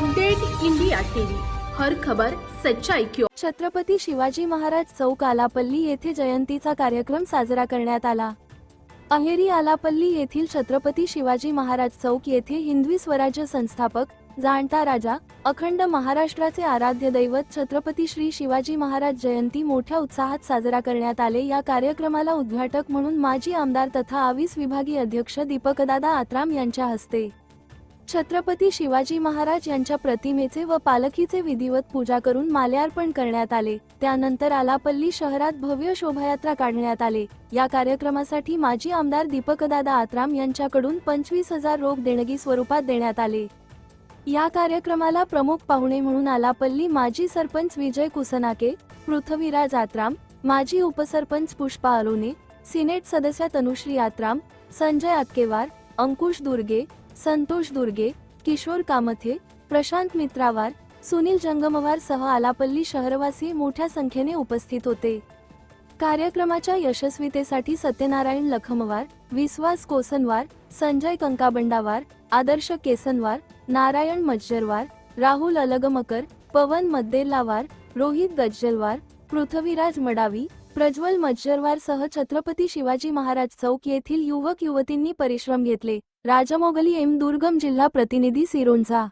Update India TV. हर खबर सच्चाई क्यों छत्रपती शिवाजी महाराज चौक आलापल्ली येथे जयंतीचा कार्यक्रम साजरा करण्यात आला. अहेरी आलापल्ली येथील छत्रपती शिवाजी महाराज चौक येथे हिंदवी स्वराज्य संस्थापक जाणता राजा अखंड महाराष्ट्राचे आराध्य दैवत छत्रपती श्री शिवाजी महाराज जयंती मोठ्या उत्साहात साजरा करण्यात आले. या कार्यक्रमाला उद्घाटक म्हणून माजी आमदार तथा आवीस विभागीय अध्यक्ष दीपकदादा आत्राम यांच्या हस्ते छत्रपती शिवाजी महाराज यांच्या प्रतिमेचे व पालखीचे विधिवत पूजा करून माल्यार्पण करण्यात आले. त्यानंतर आलापल्ली शहरात भव्य शोभायात्रा काढण्यात आले. या कार्यक्रमासाठी माजी आमदार दीपकदादा आत्राम यांच्याकडून पंचवीस हजार रोख देणगी स्वरूपात देण्यात आले. या कार्यक्रमाला प्रमुख पाहुणे म्हणून आलापल्ली माजी सरपंच विजय कुसनाके पृथ्वीराज आत्राम माजी उपसरपंच पुष्पा अलोने सिनेट सदस्य तनुश्री आत्राम संजय आतकेवार अंकुश दुर्गे संतोष दुर्गे किशोर कामथे प्रशांत मित्रावार सुनील जंगमवार सह आलापल्ली शहरवासी मोठ्या संख्येने उपस्थित होते. कार्यक्रमाच्या यशस्वीतेसाठी सत्यनारायण लखमवार विश्वास कोसनवार संजय कंकाबंडावार आदर्श केसनवार नारायण मज्जरवार राहुल अलगमकर पवन मद्देलावार रोहित गज्जलवार पृथ्वीराज मडावी प्रज्वल मज्जरवारसह छत्रपती शिवाजी महाराज चौक येथील युवक युवतींनी परिश्रम घेतले. राजमोगली एम. दुर्गम जिल्हा प्रतिनिधी सिरोंचा.